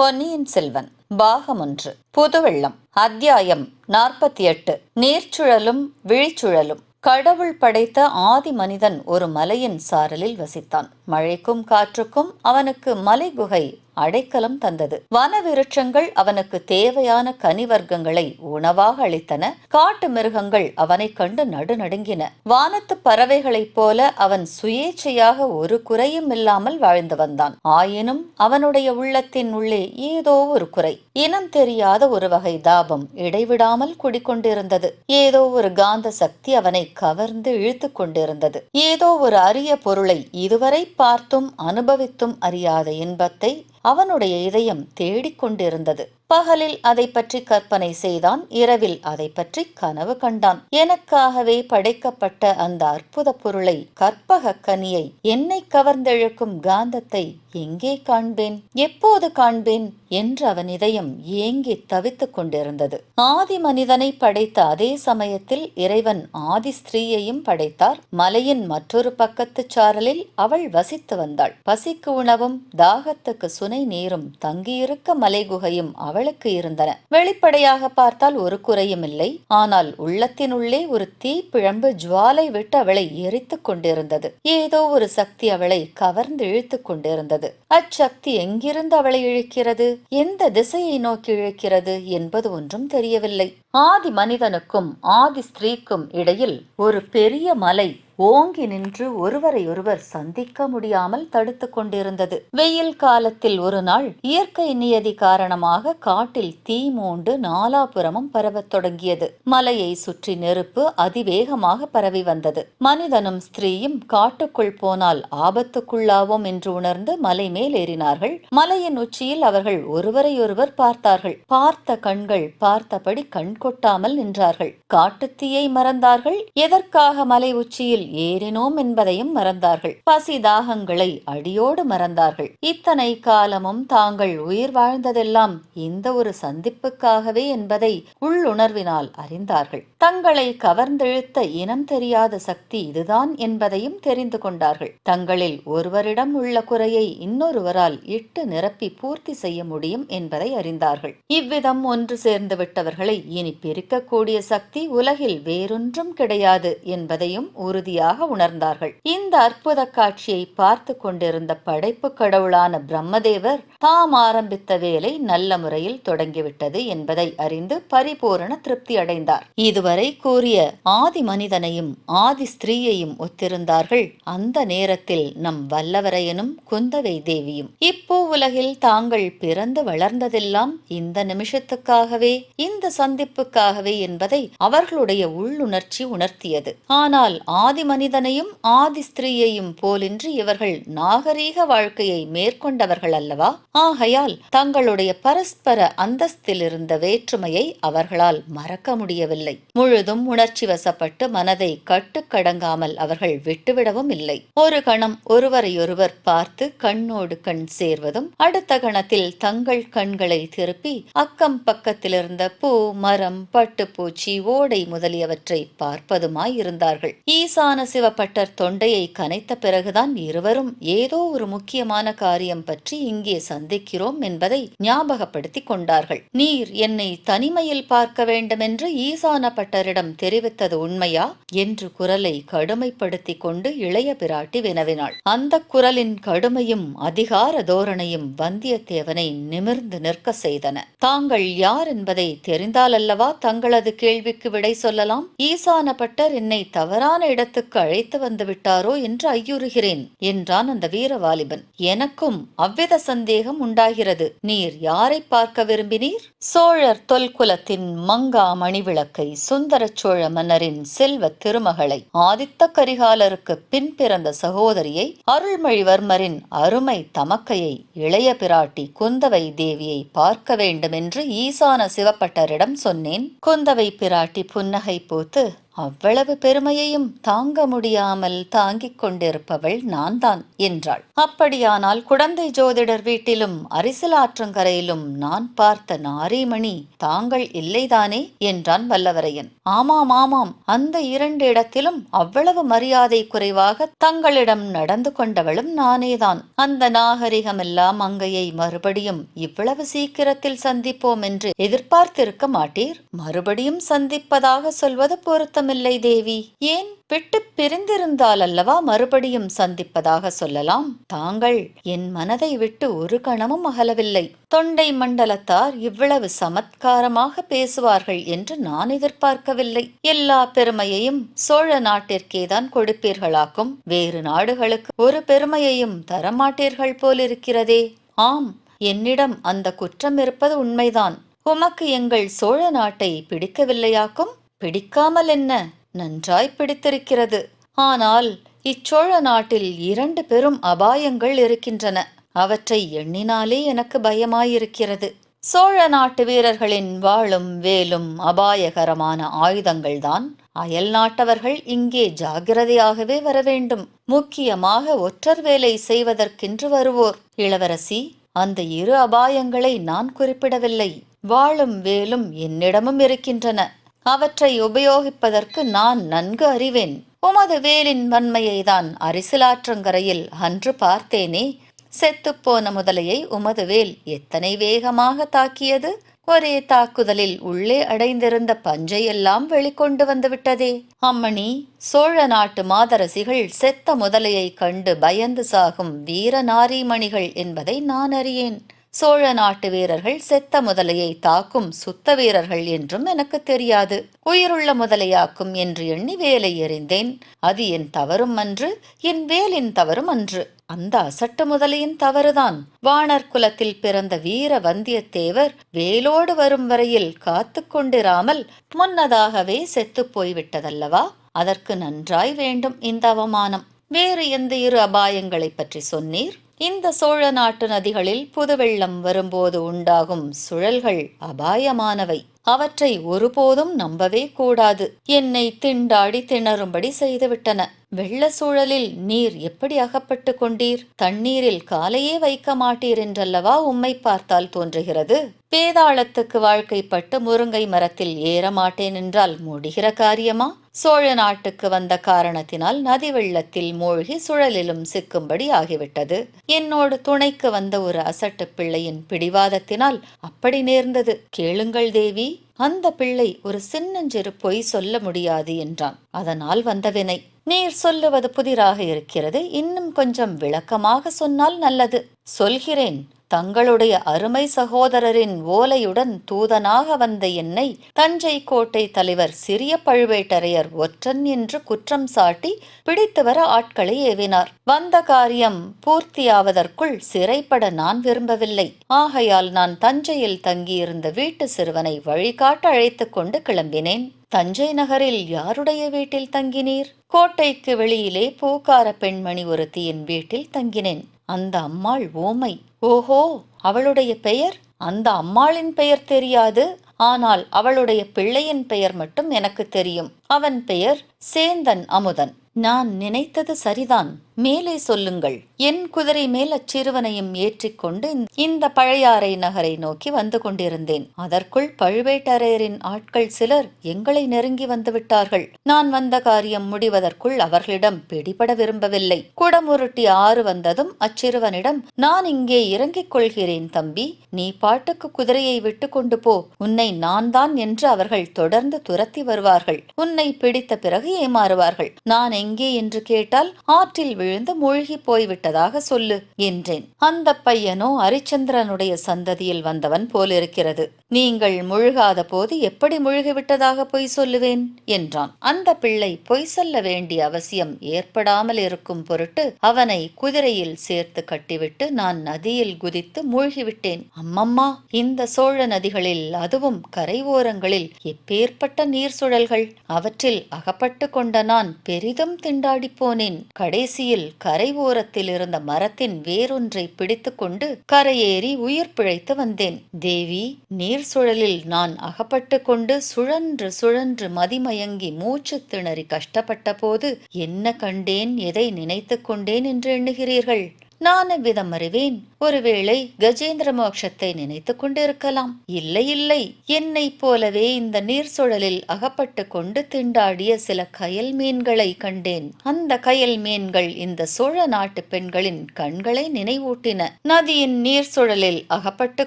பொன்னியின் செல்வன் பாகம் ஒன்று புதுவெள்ளம் அத்தியாயம் நாற்பத்தி எட்டு நீர்ச்சுழலும் விழிச்சுழலும். கடவுள் படைத்த ஆதி மனிதன் ஒரு மலையின் சாரலில் வசித்தான். மழைக்கும் காற்றுக்கும் அவனுக்கு மலை குகை அடைக்கலம் தந்தது. வன விருட்சங்கள் அவனுக்கு தேவையான கனிவர்க்கங்களை உணவாக அளித்தன. காட்டு மிருகங்கள் அவனைக் கண்டு நடுநடுங்கின. வானத்து பறவைகளைப் போல அவன் சுயேச்சையாக ஒரு குறையும் இல்லாமல் வாழ்ந்து வந்தான். ஆயினும் அவனுடைய உள்ளத்தின் உள்ளே ஏதோ ஒரு குறை. இனம் தெரியாத ஒரு வகை தாபம் இடைவிடாமல் குடிக்கொண்டிருந்தது. ஏதோ ஒரு காந்த சக்தி அவனை கவர்ந்து இழுத்து கொண்டிருந்தது. ஏதோ ஒரு அரிய பொருளை இதுவரை பார்த்தும் அனுபவித்தும் அறியாத இன்பத்தை அவனுடைய இதயம் தேடிக்கொண்டிருந்தது. பகலில் அதை பற்றி கற்பனை செய்தான் இரவில் அதை பற்றி கனவு கண்டான். எனக்காகவே படைக்கப்பட்ட அந்த அற்புத பொருளை கற்பக கனியை என்னை கவர்ந்தெழுக்கும் காந்தத்தை எங்கே காண்பேன்? எப்போது காண்பேன்? என்று அவன் இதயம் ஏங்கி தவித்துக் கொண்டிருந்தது. ஆதி மனிதனை படைத்த அதே சமயத்தில் இறைவன் ஆதி ஸ்திரீயையும் படைத்தார். மலையின் மற்றொரு பக்கத்து சாரலில் அவள் வசித்து வந்தாள். பசிக்கு உணவும் தாகத்துக்கு சுனை நீரும் தங்கியிருக்க மலை குகையும் அவளுக்கு இருந்தன. வெளிப்படையாக பார்த்தால் ஒரு குறையும் இல்லை. ஆனால் உள்ளத்தினுள்ளே ஒரு தீப்பிழம்பு ஜுவாலை விட்டு அவளை எரித்துக் கொண்டிருந்தது. ஏதோ ஒரு சக்தி அவளை கவர்ந்து இழுத்துக் கொண்டிருந்தது. அச்சக்தி எங்கிருந்து அவளை இழுக்கிறது? எந்த திசையை நோக்கி இழுக்கிறது என்பது ஒன்றும் தெரியவில்லை. ஆதி மனிதனுக்கும் ஆதி ஸ்திரீக்கும் இடையில் ஒரு பெரிய மலை ஓங்கி நின்று ஒருவரையொருவர் சந்திக்க முடியாமல் தடுத்து கொண்டிருந்தது. வெயில் காலத்தில் ஒரு நாள் இயற்கை நியதி காரணமாக காட்டில் தீ மூண்டு நாலாபுறமும் பரவத் தொடங்கியது. மலையை சுற்றி நெருப்பு அதிவேகமாக பரவி வந்தது. மனிதனும் ஸ்திரீயும் காட்டுக்குள் போனால் ஆபத்துக்குள்ளாவோம் என்று உணர்ந்து மலை மேல் ஏறினார்கள். மலையின் உச்சியில் அவர்கள் ஒருவரையொருவர் பார்த்தார்கள். பார்த்த கண்கள் பார்த்தபடி கண் கொட்டாமல் நின்றார்கள். காட்டுத்தீயை மறந்தார்கள். எதற்காக மலை உச்சியில் ஏறினோம் என்பதையும் மறந்தார்கள். பசி தாகங்களை அடியோடு மறந்தார்கள். இத்தனை காலமும் தாங்கள் உயிர் வாழ்ந்ததெல்லாம் இந்த ஒரு சந்திப்புக்காகவே என்பதை உள்ளுணர்வினால் அறிந்தார்கள். தங்களை கவர்ந்தெழுத்த இனம் தெரியாத சக்தி இதுதான் என்பதையும் தெரிந்து கொண்டார்கள். தங்களில் ஒருவரிடம் உள்ள குறையை இன்னொருவரால் இட்டு நிரப்பி பூர்த்தி செய்ய முடியும் என்பதை அறிந்தார்கள். இவ்விதம் ஒன்று சேர்ந்து விட்டவர்களை இனி பிரிக்கக்கூடிய சக்தி உலகில் வேறொன்றும் கிடையாது என்பதையும் உறுதியாக உணர்ந்தார்கள். இந்த அற்புத காட்சியை பார்த்து கொண்டிருந்த படைப்பு கடவுளான பிரம்மதேவர் தாம் ஆரம்பித்த வேலை நல்ல முறையில் தொடங்கிவிட்டது என்பதை அறிந்து பரிபூரண திருப்தி அடைந்தார். இதுவரை கூறிய ஆதி மனிதனையும் ஆதி ஸ்திரீயையும் ஒத்திருந்தார்கள். அந்த நேரத்தில் நம் வல்லவரையனும் குந்தவை தேவியும். இப்போ உலகில் தாங்கள் பிறந்து வளர்ந்ததெல்லாம் இந்த நிமிஷத்துக்காகவே இந்த சந்திப்புக்காகவே என்பதை அவர்களுடைய உள்ளுணர்ச்சி உணர்த்தியது. ஆனால் ஆதி மனிதனையும் ஆதி ஸ்திரீயையும் போலின்றி இவர்கள் நாகரீக வாழ்க்கையை மேற்கொண்டவர்கள் அல்லவா? ஆகையால் தங்களுடைய பரஸ்பர அந்தஸ்தில் இருந்த வேற்றுமையை அவர்களால் மறக்க முடியவில்லை. முழுதும் உணர்ச்சி வசப்பட்டு மனதை கட்டுக்கடங்காமல் அவர்கள் விட்டுவிடவும் இல்லை. ஒரு கணம் ஒருவரையொருவர் பார்த்து கண்ணோடு கண் சேர்வதும் அடுத்த கணத்தில் தங்கள் கண்களை திருப்பி அக்கம் பக்கத்திலிருந்த பூ மரம் பட்டுப்பூச்சி ஓடை முதலியவற்றை பார்ப்பதுமாய் இருந்தார்கள் ஈசான சிவப்பட்டர் தொண்டையை கனைத்த பிறகுதான் இருவரும் ஏதோ ஒரு முக்கியமான காரியம் பற்றி இங்கே சந்திக்கிறோம் என்பதை ஞாபகப்படுத்திக் கொண்டார்கள். நீர் என்னை தனிமையில் பார்க்க வேண்டுமென்று ஈசான பட்டரிடம் தெரிவித்தது உண்மையா? என்று குரலை கடுமைப்படுத்திக் கொண்டு இளைய பிராட்டி வினவினாள். அந்த குரலின் கடுமையும் அதிகார தோரணையும் வந்தியத்தேவனை நிமிர்ந்து நிற்க செய்தன. தாங்கள் யார் என்பதை தெரிந்தாலல்லவா தங்களது கேள்விக்கு விடை சொல்லலாம்? ஈசான பட்டர் என்னை தவறான இடத்துக்கு அழைத்து வந்து விட்டாரோ என்று ஐயுறுகிறேன் என்றான் அந்த வீரவாலிபன். எனக்கும் அவ்வித சந்தேகம் உண்டாகிறது. நீர் யாரை பார்க்க விரும்பினீர்? சோழர் தொல்குலத்தின் மங்கா மணிவிளக்கை சுந்தர சோழ மன்னரின் செல்வ திருமகளை ஆதித்த கரிகாலருக்கு பின் பிறந்த சகோதரியை அருள்மொழிவர்மரின் அருமை தமக்கையை இளைய பிராட்டி குந்தவை தேவியை பார்க்க வேண்டும் என்று ஈசான சிவப்பட்டரிடம் சொன்னேன். குந்தவை பிராட்டி புன்னகை பூத்து அவ்வளவு பெருமையையும் தாங்க முடியாமல் தாங்கிக் கொண்டிருப்பவள் நான்தான் என்றாள். அப்படியானால் குழந்தை ஜோதிடர் வீட்டிலும் அரிசலாற்றங்கரையிலும் நான் பார்த்த நாரிமணி தாங்கள் இல்லைதானே என்றான் வல்லவரையன். ஆமாம் ஆமாம் அந்த இரண்டு இடத்திலும் அவ்வளவு மரியாதை குறைவாக தங்களிடம் நடந்து கொண்டவளும் நானேதான். அந்த நாகரிகமெல்லாம் அங்கையை மறுபடியும் இவ்வளவு சீக்கிரத்தில் சந்திப்போம் என்று எதிர்பார்த்திருக்க மாட்டீர்? மறுபடியும் சந்திப்பதாக சொல்வது பொருத்தம் பொருத்தமில்லை தேவி. ஏன்? விட்டு பிரிந்திருந்தால் அல்லவா மறுபடியும் சந்திப்பதாக சொல்லலாம்? தாங்கள் என் மனதை விட்டு ஒரு கணமும் அகலவில்லை. தொண்டை மண்டலத்தார் இவ்வளவு சமத்காரமாக பேசுவார்கள் என்று நான் எதிர்பார்க்கவில்லை. எல்லா பெருமையையும் சோழ நாட்டிற்கேதான் கொடுப்பீர்களாக்கும். வேறு நாடுகளுக்கு ஒரு பெருமையையும் தரமாட்டீர்கள் போலிருக்கிறதே. ஆம் என்னிடம் அந்த குற்றம் இருப்பது உண்மைதான். உமக்கு எங்கள் சோழ நாட்டை பிடிக்கவில்லையாக்கும்? பிடிக்காமல் என்ன நன்றாய் பிடித்திருக்கிறது. ஆனால் இச்சோழ நாட்டில் இரண்டு பெரும் அபாயங்கள் இருக்கின்றன. அவற்றை எண்ணினாலே எனக்கு பயமாயிருக்கிறது. சோழ நாட்டு வீரர்களின் வாளும் வேலும் அபாயகரமான ஆயுதங்கள்தான் அயல் நாட்டவர்கள் இங்கே ஜாகிரதையாகவே வர வேண்டும் முக்கியமாக ஒற்றர் வேலை செய்வதற்கென்று வருவோர். இளவரசி அந்த இரு அபாயங்களை நான் குறிப்பிடவில்லை. வாளும் வேலும் என்னிடமும் இருக்கின்றன. அவற்றை உபயோகிப்பதற்கு நான் நன்கு அறிவேன். உமது வேலின் வன்மையை தான் அரிசிலாற்றங்கரையில் அன்று பார்த்தேனே. செத்துப்போன முதலையை உமது வேல் எத்தனை வேகமாக தாக்கியது? ஒரே தாக்குதலில் உள்ளே அடைந்திருந்த பஞ்சையெல்லாம் வெளிக்கொண்டு வந்துவிட்டதே. அம்மணி சோழ நாட்டு மாதரசிகள் செத்த முதலையை கண்டு பயந்து சாகும் வீர நாரிமணிகள் என்பதை நான் அறியேன். சோழ நாட்டு வீரர்கள் செத்த முதலையை தாக்கும் சுத்த வீரர்கள் என்றும் எனக்கு தெரியாது. உயிருள்ள முதலையாக்கும் என்று எண்ணி வேலை எறிந்தேன். அது என் தவறும் அன்று என் வேலின் தவறும் அன்று. அந்த அசட்டு முதலையின் தவறுதான். வானர் குலத்தில் பிறந்த வீர வந்தியத்தேவர் வேலோடு வரும் வரையில் காத்து கொண்டிராமல் முன்னதாகவே செத்துப் போய்விட்டதல்லவா? அதற்கு நன்றாய் வேண்டும் இந்த அவமானம். வேறு எந்த இரு அபாயங்களைப் பற்றி சொன்னீர்? இந்த சோழ நாட்டு நதிகளில் புதுவெள்ளம் வரும்போது உண்டாகும் சுழல்கள் அபாயமானவை. அவற்றை ஒருபோதும் நம்பவே கூடாது. என்னை திண்டாடி திணறும்படி செய்துவிட்டன. வெள்ள சூழலில் நீர் எப்படி அகப்பட்டு கொண்டீர்? தண்ணீரில் காலையே வைக்க மாட்டீர் என்றல்லவா உம்மை பார்த்தால் தோன்றுகிறது? பேதாளத்துக்கு வாழ்க்கைப்பட்டு முருங்கை மரத்தில் ஏற மாட்டேன் என்றால் முடிகிற காரியமா? சோழ நாட்டுக்கு வந்த காரணத்தினால் நதி வெள்ளத்தில் மூழ்கி சுழலிலும் சிக்கும்படி ஆகிவிட்டது. என்னோடு துணைக்கு வந்த ஒரு அசட்டு பிள்ளையின் பிடிவாதத்தினால் அப்படி நேர்ந்தது. கேளுங்கள் தேவி அந்த பிள்ளை ஒரு சின்னஞ்சிறு பொய் சொல்ல முடியாது என்றான். அதனால் வந்த வினை நீர் சொல்லுவது புதிராக இருக்கிறது. இன்னும் கொஞ்சம் விளக்கமாக சொன்னால் நல்லது. சொல்கிறேன் தங்களுடைய அருமை சகோதரரின் ஓலையுடன் தூதனாக வந்த என்னை தஞ்சை கோட்டை தலைவர் சிறிய பழுவேட்டரையர் ஒற்றன் என்று குற்றம் சாட்டி பிடித்து வர ஆட்களை ஏவினார். வந்த காரியம் பூர்த்தியாவதற்குள் சிறைப்பட நான் விரும்பவில்லை. ஆகையால் நான் தஞ்சையில் தங்கியிருந்த வீட்டு சிறுவனை வழிகாட்ட அழைத்துக்கொண்டு கிளம்பினேன். தஞ்சை நகரில் யாருடைய வீட்டில் தங்கினீர்? கோட்டைக்கு வெளியிலே பூக்கார பெண்மணி ஒருத்தியின் வீட்டில் தங்கினேன். அந்த அம்மாள் ஓமை. ஓஹோ அவளுடைய பெயர்? அந்த அம்மாளின் பெயர் தெரியாது. ஆனால் அவளுடைய பிள்ளையின் பெயர் மட்டும் எனக்கு தெரியும். அவன் பெயர் சேந்தன் அமுதன். நான் நினைத்தது சரிதான். மேலே சொல்லுங்கள். என் குதிரை மேல் அச்சிறுவனையும் ஏற்றிக்கொண்டு இந்த பழையாறை நகரை நோக்கி வந்து கொண்டிருந்தேன். அதற்குள் பழுவேட்டரையரின் ஆட்கள் சிலர் எங்களை நெருங்கி வந்துவிட்டார்கள் நான் வந்த காரியம் முடிவதற்குள் அவர்களிடம் பிடிபட விரும்பவில்லை. குடமுருட்டி ஆறு வந்ததும் அச்சிறுவனிடம் நான் இங்கே இறங்கிக் கொள்கிறேன் தம்பி. நீ பாட்டுக்கு குதிரையை விட்டு கொண்டு போ. உன்னை நான் தான் என்று அவர்கள் தொடர்ந்து துரத்தி வருவார்கள். உன்னை பிடித்த பிறகு ஏமாறுவார்கள். நான் எங்கே? என்று கேட்டால் ஆற்றில் விழுந்து மூழ்கி போய்விட்டதாக சொல்லு என்றேன். அந்த பையனோ அரிச்சந்திரனுடைய சந்ததியில் வந்தவன் போலிருக்கிறது. நீங்கள் முழுகாத போது எப்படி முழுகிவிட்டதாக பொய் சொல்லுவேன்? என்றான். அந்த பிள்ளை பொய் சொல்ல வேண்டிய அவசியம் ஏற்படாமல் இருக்கும் பொருட்டு அவனை குதிரையில் சேர்த்து கட்டிவிட்டு நான் நதியில் குதித்து மூழ்கிவிட்டேன். அம்மம்மா இந்த சோழ நதிகளில் அதுவும் கரை ஓரங்களில் எப்பேற்பட்ட நீர் சுழல்கள்? அவற்றில் அகப்பட்டு கொண்ட நான் பெரிதும் திண்டாடி போனேன். கடைசியில் கரை ஓரத்தில் இருந்த மரத்தின் வேறொன்றை பிடித்துக்கொண்டு கரையேறி உயிர் பிழைத்து வந்தேன். தேவி நீர் நீர் சுழலில் நான் அகப்பட்டு கொண்டு சுழன்று சுழன்று மதிமயங்கி மூச்சு திணறி கஷ்டப்பட்ட போது என்ன கண்டேன் எதை நினைத்து கொண்டேன் என்று எண்ணுகிறீர்கள்? நான் விதம் அறிவேன் ஒருவேளை கஜேந்திர மோட்சத்தை நினைத்துக் கொண்டிருக்கலாம். இல்லை இல்லை. என்னைப் போலவே இந்த நீர் சுழலில் அகப்பட்டு கொண்டு திண்டாடிய சில கயல் மீன்களை கண்டேன். அந்த கயல் மீன்கள் இந்த சோழ நாட்டு பெண்களின் கண்களை நினைவூட்டின. நதியின் நீர் சுழலில் அகப்பட்டு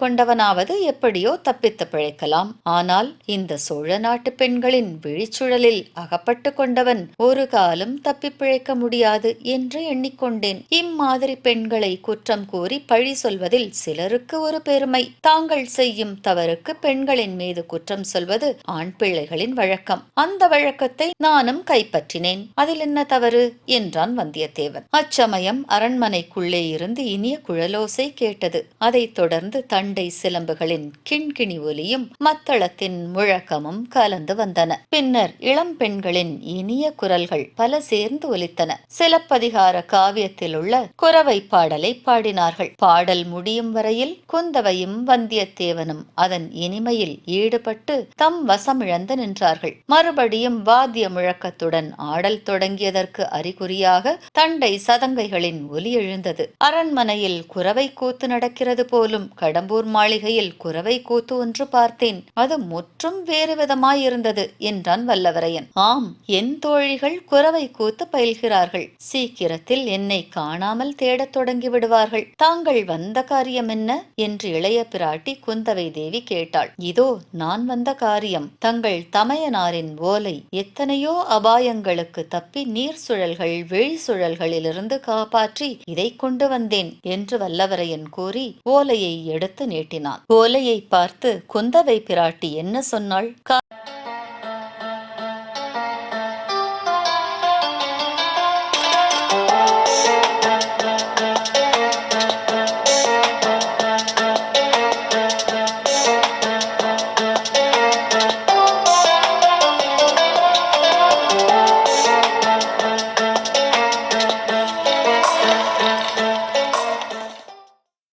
கொண்டவனாவது எப்படியோ தப்பித்து பிழைக்கலாம். ஆனால் இந்த சோழ நாட்டு பெண்களின் விழிச்சுழலில் அகப்பட்டு கொண்டவன் ஒரு காலம் தப்பி பிழைக்க முடியாது என்று எண்ணிக்கொண்டேன். இம்மாதிரி பெண் பெண்களை குற்றம் கூறி பழி சொல்வதில் சிலருக்கு ஒரு பெருமை. தாங்கள் செய்யும் தவறுக்கு பெண்களின் மீது குற்றம் சொல்வது ஆண் பிள்ளைகளின் வழக்கம். அந்த வழக்கத்தை நானும் கைப்பற்றினேன். அதில் என்ன தவறு? என்றான் வந்தியத்தேவன். அச்சமயம் அரண்மனைக்குள்ளே இருந்து இனிய குழலோசை கேட்டது. அதைத் தொடர்ந்து தண்டை சிலம்புகளின் கிண்கிணி ஒலியும் மத்தளத்தின் முழக்கமும் கலந்து வந்தன. பின்னர் இளம் பெண்களின் இனிய குரல்கள் பல சேர்ந்து ஒலித்தன. சிலப்பதிகார காவியத்தில் உள்ள குறவை பாடலை பாடினார்கள். பாடல் முடியும் வரையில் குந்தவையும் வந்தியத்தேவனும் அதன் இனிமையில் ஈடுபட்டு தம் வசமிழந்து நின்றார்கள். மறுபடியும் வாத்திய முழக்கத்துடன் ஆடல் தொடங்கியதற்கு அறிகுறியாக தண்டை சதங்கைகளின் ஒலி எழுந்தது. அரண்மனையில் குறவை கூத்து நடக்கிறது போலும் கடம்பூர் மாளிகையில் குறவை கூத்து ஒன்று பார்த்தேன். அது முற்றும் வேறு விதமாயிருந்தது என்றான் வல்லவரையன். ஆம் என் தோழிகள் குறவை கூத்து பயில்கிறார்கள். சீக்கிரத்தில் என்னை காணாமல் தேடத் தொடங்கி விடுவார்கள். தாங்கள் வந்த காரியம் என்ன? என்று இளைய பிராட்டி குந்தவை தேவி கேட்டாள். இதோ நான் வந்த காரியம். தங்கள் தமையனாரின் ஓலை எத்தனையோ அபாயங்களுக்கு தப்பி நீர் சுழல்கள் வெளி சுழல்களிலிருந்து காப்பாற்றி இதை கொண்டு வந்தேன் என்று வல்லவரையன் கூறி ஓலையை எடுத்து நீட்டினான். ஓலையை பார்த்து குந்தவை பிராட்டி என்ன சொன்னாள்?